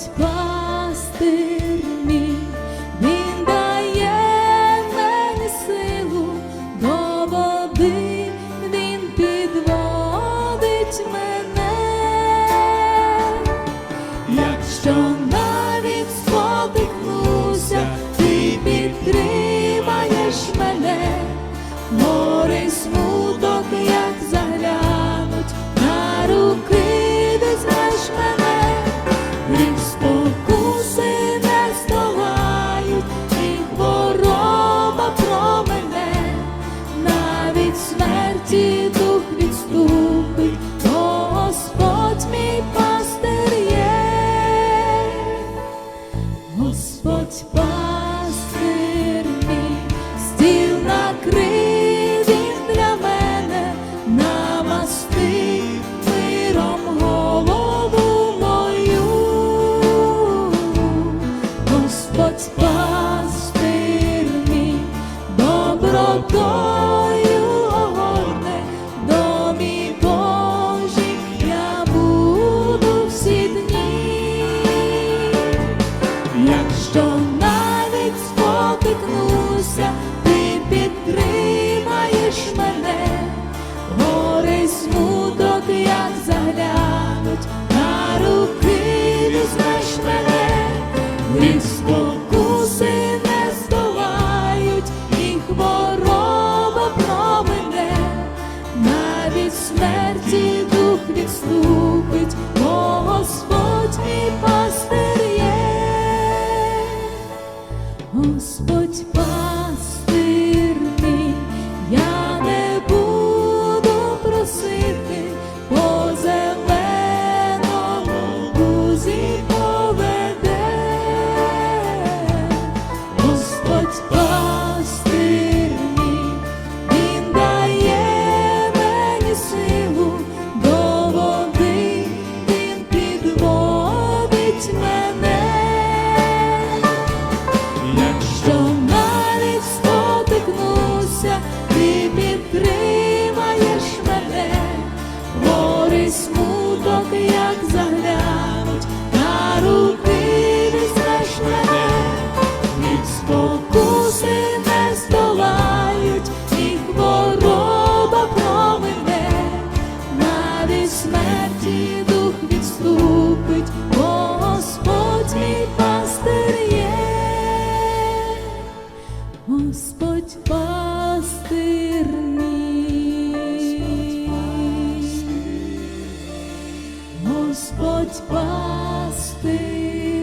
Господь пастир Він дає мені силу до води, Він підводить мене, якщо на тобою огорне, домі Божі, я буду всі дні, якщо навіть спотикнуся, ти підтримаєш мене, гори смуток, як заглянуть, на руки візьмеш мене. від смерті дух відступить, Господь мій пастир є, Господь пастир. to me. Господь пастир мій, Господь пастир.